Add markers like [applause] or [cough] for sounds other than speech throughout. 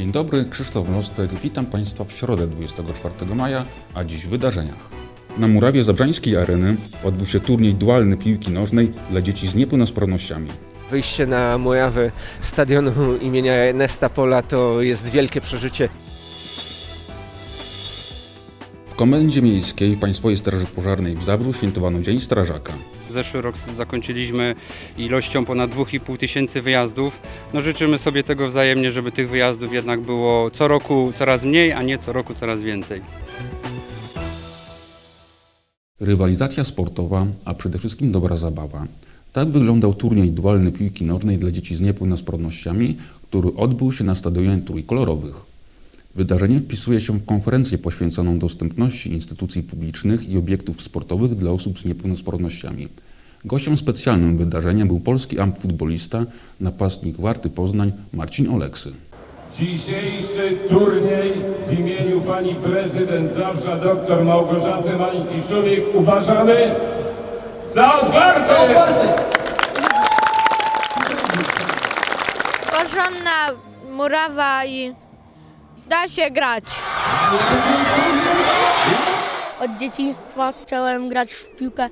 Dzień dobry, Krzysztof Mostek. Witam Państwa w środę 24 maja, a dziś w wydarzeniach. Na murawie Zabrzańskiej Areny odbył się turniej dualny piłki nożnej dla dzieci z niepełnosprawnościami. Wyjście na murawy stadionu imienia Ernesta Pola to jest wielkie przeżycie. W Komendzie Miejskiej Państwowej Straży Pożarnej w Zabrzu świętowano Dzień Strażaka. Zeszły rok zakończyliśmy ilością ponad 2,5 tysięcy wyjazdów. No życzymy sobie tego wzajemnie, żeby tych wyjazdów jednak było co roku coraz mniej, a nie co roku coraz więcej. Rywalizacja sportowa, a przede wszystkim dobra zabawa. Tak wyglądał turniej dualny piłki nożnej dla dzieci z niepełnosprawnościami, który odbył się na stadionie trójkolorowych. Wydarzenie wpisuje się w konferencję poświęconą dostępności instytucji publicznych i obiektów sportowych dla osób z niepełnosprawnościami. Gościem specjalnym wydarzenia był polski amfutbolista, napastnik Warty Poznań Marcin Oleksy. Dzisiejszy turniej w imieniu pani prezydent Zabrza dr Małgorzaty Malinki-Szumik uważamy za otwarty! porządna murawa i da się grać. Od dzieciństwa chciałem grać w piłkę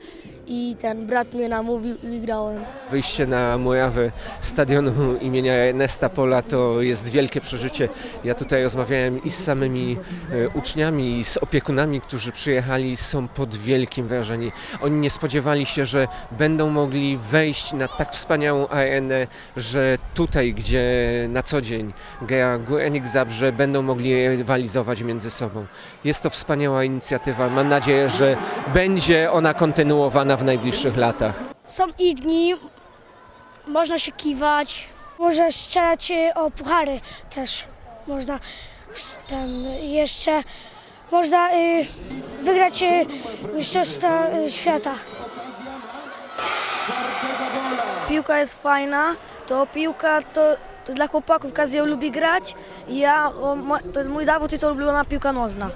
i ten brat mnie namówił i grałem. Wyjście na murawy stadionu imienia Ernesta Pola to jest wielkie przeżycie. Ja tutaj rozmawiałem i z samymi e, uczniami, i z opiekunami, którzy przyjechali, są pod wielkim wrażeniem. Oni nie spodziewali się, że będą mogli wejść na tak wspaniałą arenę, że tutaj, gdzie na co dzień gra Górnik Zabrze, będą mogli rywalizować między sobą. Jest to wspaniała inicjatywa. Mam nadzieję, że będzie ona kontynuowana w najbliższych latach. Są inni, można się kiwać, może strzelać e, o puchary też. Można ten jeszcze można y, wygrać y, mistrzostwa y, świata. Piłka jest fajna, to piłka to, to dla chłopaków, każdy ją lubi grać. I Ja, o, to mój zawód jest ulubiona piłka nożna.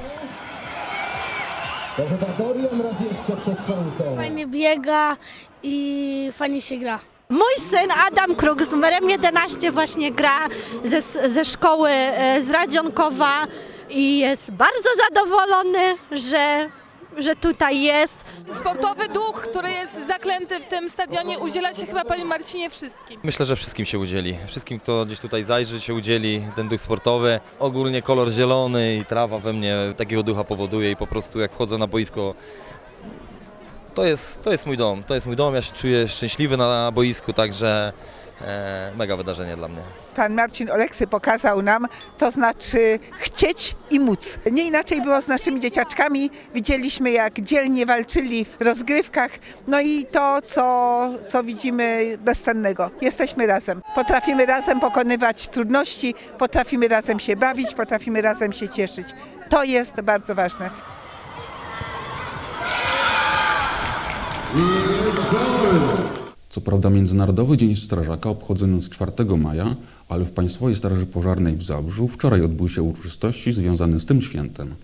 To chyba Dorian raz jeszcze przed szansą. Fajnie biega i fajnie się gra. Mój syn Adam Kruk z numerem 11 właśnie gra ze, ze szkoły e, z Radzionkowa i jest bardzo zadowolony, że, że tutaj jest. Sportowy duch, który jest zaklęty w tym stadionie, udziela się chyba Panie Marcinie wszystkim. Myślę, że wszystkim się udzieli. Wszystkim, kto gdzieś tutaj zajrzy, się udzieli ten duch sportowy. Ogólnie kolor zielony i trawa we mnie takiego ducha powoduje i po prostu jak wchodzę na boisko, to jest, to jest mój dom. To jest mój dom, ja się czuję szczęśliwy na boisku, także mega wydarzenie dla mnie. Pan Marcin Oleksy pokazał nam, co znaczy chcieć i móc. Nie inaczej było z naszymi dzieciaczkami. Widzieliśmy, jak dzielnie walczyli w rozgrywkach. No i to, co, co widzimy bezcennego. Jesteśmy razem. Potrafimy razem pokonywać trudności, potrafimy razem się bawić, potrafimy razem się cieszyć. To jest bardzo ważne. Co prawda Międzynarodowy Dzień Strażaka obchodzony z 4 maja, ale w Państwowej Straży Pożarnej w Zabrzu wczoraj odbyły się uroczystości związane z tym świętem.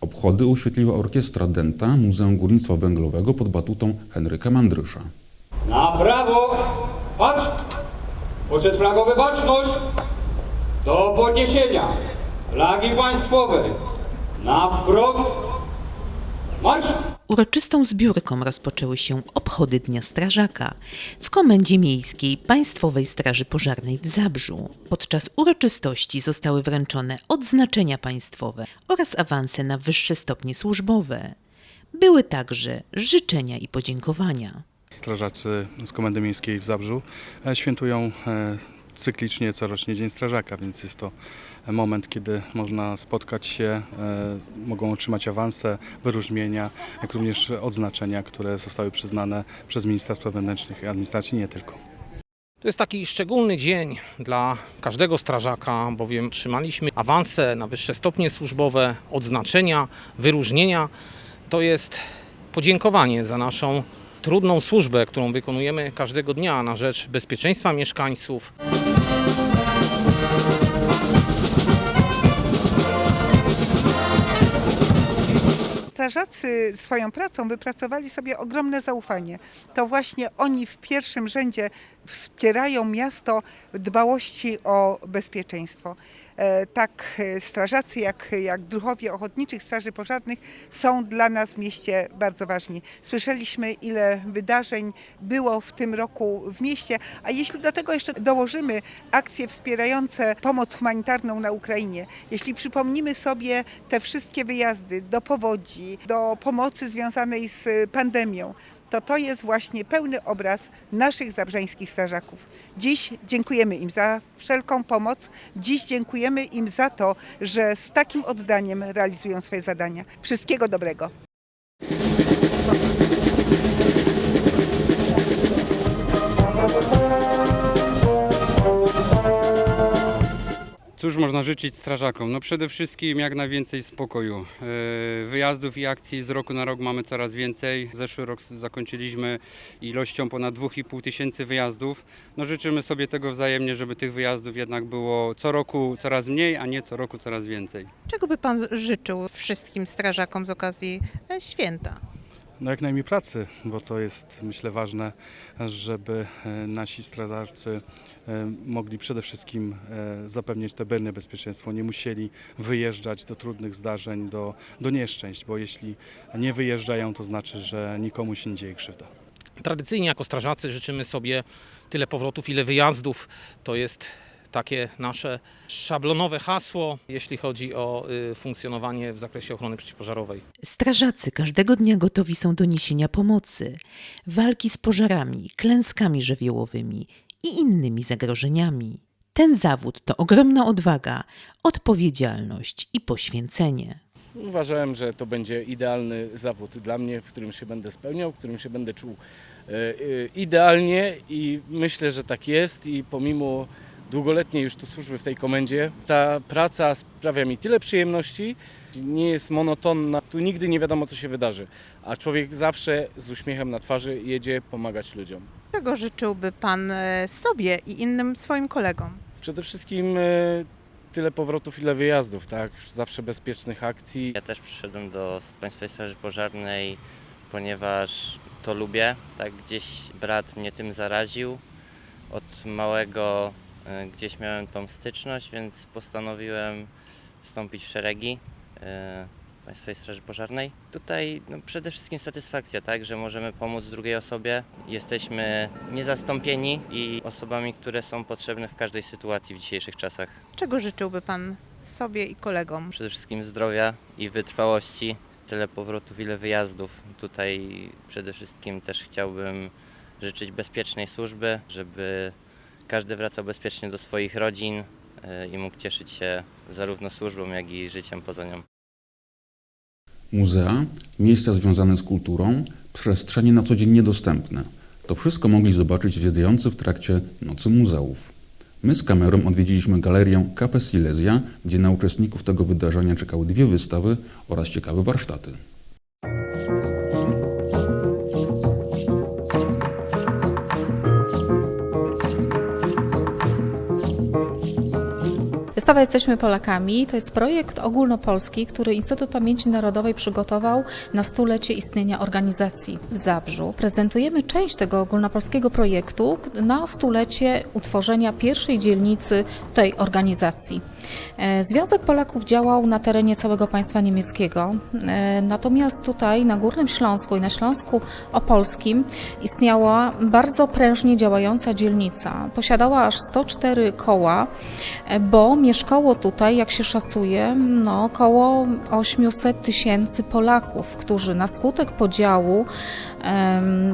Obchody uświetliła Orkiestra Denta Muzeum Górnictwa Węglowego pod batutą Henryka Mandrysza. Na prawo! Patrz! Poczet flagowy baczność! Do podniesienia! Flagi państwowej! Na wprost! Marsz! Uroczystą zbiórką rozpoczęły się obchody Dnia Strażaka w Komendzie Miejskiej Państwowej Straży Pożarnej w Zabrzu. Podczas uroczystości zostały wręczone odznaczenia państwowe oraz awanse na wyższe stopnie służbowe. Były także życzenia i podziękowania. Strażacy z Komendy Miejskiej w Zabrzu e, świętują e, cyklicznie corocznie Dzień Strażaka, więc jest to moment, kiedy można spotkać się, e, mogą otrzymać awanse, wyróżnienia, jak również odznaczenia, które zostały przyznane przez ministra spraw wewnętrznych i administracji, nie tylko. To jest taki szczególny dzień dla każdego strażaka, bowiem otrzymaliśmy awanse na wyższe stopnie służbowe, odznaczenia, wyróżnienia. To jest podziękowanie za naszą trudną służbę, którą wykonujemy każdego dnia na rzecz bezpieczeństwa mieszkańców. Strażacy swoją pracą wypracowali sobie ogromne zaufanie. To właśnie oni w pierwszym rzędzie wspierają miasto w dbałości o bezpieczeństwo. E, tak e, strażacy, jak, jak druhowie ochotniczych straży pożarnych są dla nas w mieście bardzo ważni. Słyszeliśmy, ile wydarzeń było w tym roku w mieście, a jeśli do tego jeszcze dołożymy akcje wspierające pomoc humanitarną na Ukrainie, jeśli przypomnimy sobie te wszystkie wyjazdy do powodzi, do pomocy związanej z pandemią, to to jest właśnie pełny obraz naszych zabrzeńskich strażaków. Dziś dziękujemy im za wszelką pomoc, dziś dziękujemy im za to, że z takim oddaniem realizują swoje zadania. Wszystkiego dobrego. Cóż można życzyć strażakom? No przede wszystkim jak najwięcej spokoju. E, Wyjazdów i akcji z roku na rok mamy coraz więcej. Zeszły rok zakończyliśmy ilością ponad 2,5 tysięcy wyjazdów. No życzymy sobie tego wzajemnie, żeby tych wyjazdów jednak było co roku coraz mniej, a nie co roku coraz więcej. Czego by pan życzył wszystkim strażakom z okazji e, święta? No jak najmniej pracy, bo to jest myślę ważne, żeby e, nasi strażacy e, mogli przede wszystkim e, zapewniać to pewne bezpieczeństwo, nie musieli wyjeżdżać do trudnych zdarzeń, do, do nieszczęść, bo jeśli nie wyjeżdżają, to znaczy, że nikomu się nie dzieje krzywda. Tradycyjnie jako strażacy życzymy sobie tyle powrotów, ile wyjazdów. To jest takie nasze szablonowe hasło, jeśli chodzi o y, funkcjonowanie w zakresie ochrony przeciwpożarowej. Strażacy każdego dnia gotowi są do niesienia pomocy, walki z pożarami, klęskami żywiołowymi i innymi zagrożeniami. Ten zawód to ogromna odwaga, odpowiedzialność i poświęcenie. Uważałem, że to będzie idealny zawód dla mnie, w którym się będę spełniał, w którym się będę czuł e, e, idealnie i myślę, że tak jest i pomimo długoletniej już tu służby w tej komendzie, ta praca sprawia mi tyle przyjemności, nie jest monotonna, tu nigdy nie wiadomo co się wydarzy, a człowiek zawsze z uśmiechem na twarzy jedzie pomagać ludziom. Czego życzyłby pan e, sobie i innym swoim kolegom? Przede wszystkim e, tyle powrotów, ile wyjazdów, tak? Zawsze bezpiecznych akcji. Ja też przyszedłem do Państwowej Straży Pożarnej, ponieważ to lubię. Tak gdzieś brat mnie tym zaraził. Od małego gdzieś miałem tą styczność, więc postanowiłem wstąpić w szeregi e, Państwowej Straży Pożarnej. Tutaj no, przede wszystkim satysfakcja, tak, że możemy pomóc drugiej osobie. Jesteśmy niezastąpieni i osobami, które są potrzebne w każdej sytuacji w dzisiejszych czasach. Czego życzyłby pan sobie i kolegom? Przede wszystkim zdrowia i wytrwałości. Tyle powrotów, ile wyjazdów. Tutaj przede wszystkim też chciałbym życzyć bezpiecznej służby, żeby każdy wracał bezpiecznie do swoich rodzin e, i mógł cieszyć się zarówno służbą, jak i życiem poza nią. Muzea, miejsca związane z kulturą, przestrzenie na co dzień niedostępne. To wszystko mogli zobaczyć zwiedzający w trakcie Nocy Muzeów. My z kamerą odwiedziliśmy galerię Cafe Silesia, gdzie na uczestników tego wydarzenia czekały dwie wystawy oraz ciekawe warsztaty. Wystawa Jesteśmy Polakami to jest projekt ogólnopolski, który Instytut Pamięci Narodowej przygotował na stulecie istnienia organizacji w Zabrzu. Prezentujemy część tego ogólnopolskiego projektu na stulecie utworzenia pierwszej dzielnicy tej organizacji. E, Związek Polaków działał na terenie całego państwa niemieckiego, e, natomiast tutaj na Górnym Śląsku i na Śląsku Opolskim istniała bardzo prężnie działająca dzielnica. Posiadała aż 104 koła, e, bo mieszkało tutaj, jak się szacuje, no, około 800 tysięcy Polaków, którzy na skutek podziału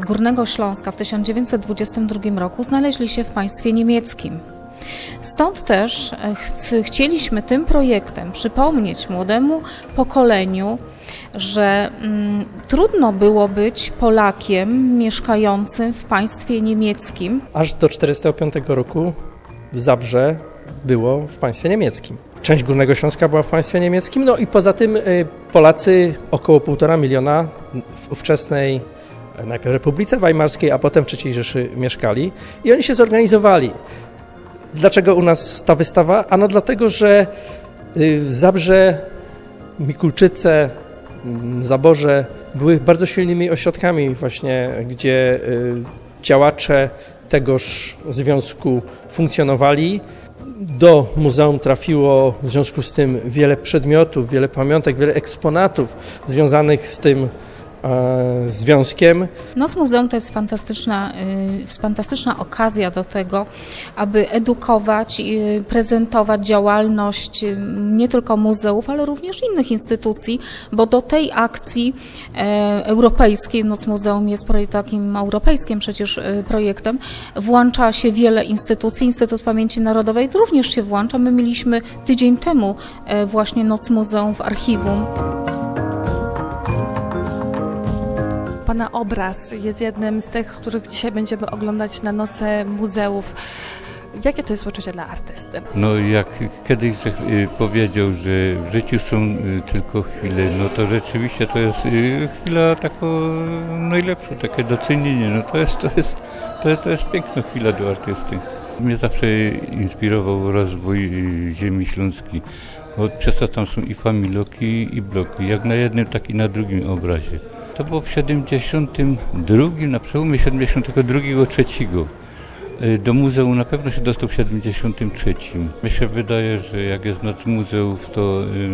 Górnego Śląska w 1922 roku znaleźli się w państwie niemieckim. Stąd też e, chc- chcieliśmy tym projektem przypomnieć młodemu pokoleniu, że mm, trudno było być Polakiem mieszkającym w państwie niemieckim. Aż do 1945 roku Zabrze było w państwie niemieckim. Część Górnego Śląska była w państwie niemieckim, no i poza tym y, Polacy, około 1,5 miliona w ówczesnej e, najpierw Republice Weimarskiej, a potem w III Rzeszy mieszkali i oni się zorganizowali. Dlaczego u nas ta wystawa? Ano dlatego, że y, Zabrze, Mikulczyce, mm, Zaborze były bardzo silnymi ośrodkami właśnie, gdzie y, działacze tegoż związku funkcjonowali. Do muzeum trafiło w związku z tym wiele przedmiotów, wiele pamiątek, wiele eksponatów związanych z tym związkiem. Noc Muzeum to jest fantastyczna, y, fantastyczna okazja do tego, aby edukować, y, prezentować działalność y, nie tylko muzeów, ale również innych instytucji, bo do tej akcji e, europejskiej, Noc Muzeum jest takim europejskim przecież y, projektem, włącza się wiele instytucji. Instytut Pamięci Narodowej również się włącza. My mieliśmy tydzień temu e, właśnie Noc Muzeum w archiwum. Pana obraz jest jednym z tych, których dzisiaj będziemy oglądać na noce muzeów. Jakie to jest uczucie dla artysty? No jak kiedyś y, powiedział, że w życiu są y, tylko chwile, no to rzeczywiście to jest y, chwila taką najlepsza, takie docenienie. No to jest, to jest, to jest, to jest piękna chwila do artysty. Mnie zawsze inspirował rozwój ziemi śląskiej. Bo przez to tam są i familoki, i bloki, jak na jednym, tak i na drugim obrazie. To było w 72, na przełomie 72 3. Y, Do muzeum na pewno się dostał w 73. Mi się wydaje, że jak jest noc muzeów, to y,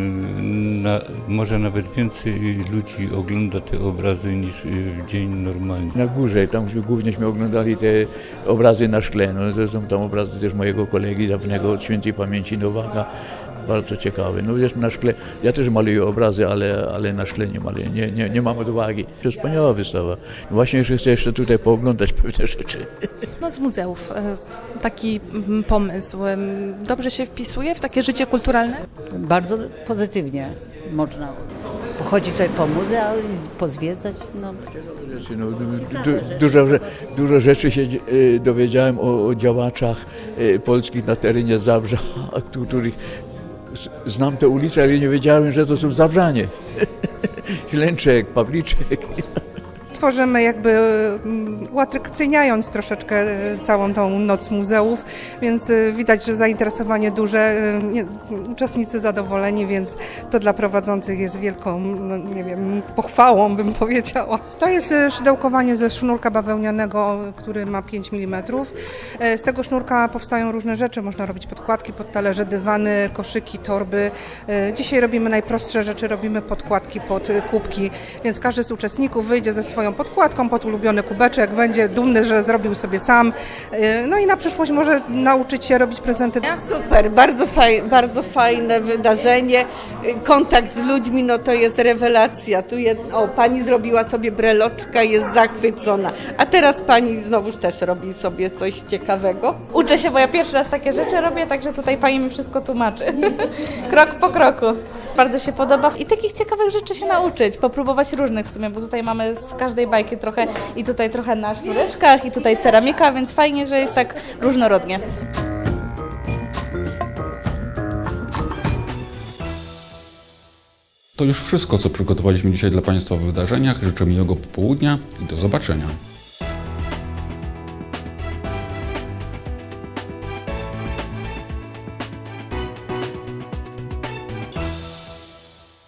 na, może nawet więcej ludzi ogląda te obrazy niż y, w dzień normalny. Na górze, tam głównieśmy oglądali te obrazy na szkle. No, są tam obrazy też mojego kolegi dawnego świętej pamięci Nowaka. Bardzo ciekawe. No wiesz, na szkle, ja też maluję obrazy, ale, ale na szkle nie maluję, nie, nie, nie mam odwagi. To wspaniała wystawa. Właśnie jeszcze chcę jeszcze tutaj pooglądać pewne rzeczy. Noc muzeów, e, taki pomysł, dobrze się wpisuje w takie życie kulturalne? Bardzo pozytywnie można pochodzić sobie po muzeum, pozwiedzać. No. No, du, du, dużo, dużo rzeczy się e, dowiedziałem o, o działaczach e, polskich na terenie Zabrza, [laughs] których z- znam te ulice, ale nie wiedziałem, że to są Zabrzanie. [laughs] Ślęczek, Pawliczek. Tworzymy jakby mm, uatrakcyjniając troszeczkę e, całą tą noc muzeów, więc e, widać, że zainteresowanie duże, e, uczestnicy zadowoleni, więc to dla prowadzących jest wielką, no, nie wiem, pochwałą bym powiedziała. To jest szydełkowanie ze sznurka bawełnianego, który ma 5 mm. Z tego sznurka powstają różne rzeczy, można robić podkładki pod talerze, dywany, koszyki, torby. Dzisiaj robimy najprostsze rzeczy, robimy podkładki pod kubki, więc każdy z uczestników wyjdzie ze swoją podkładką pod ulubiony kubeczek, będzie dumny, że zrobił sobie sam. E, No i na przyszłość może nauczyć się robić prezenty. Super, bardzo, faj, bardzo fajne wydarzenie. Kontakt z ludźmi, no to jest rewelacja. Tu o, pani zrobiła sobie breloczka, jest zachwycona. A teraz pani znowuż też robi sobie coś ciekawego. Uczę się, bo ja pierwszy raz takie rzeczy robię, także tutaj pani mi wszystko tłumaczy. [laughs] Krok po kroku. Bardzo się podoba i takich ciekawych rzeczy się nauczyć, popróbować różnych w sumie, bo tutaj mamy z każdej bajki trochę i tutaj trochę na sznureczkach i tutaj ceramika, więc fajnie, że jest tak różnorodnie. To już wszystko, co przygotowaliśmy dzisiaj dla Państwa w wydarzeniach. Życzę miłego popołudnia i do zobaczenia.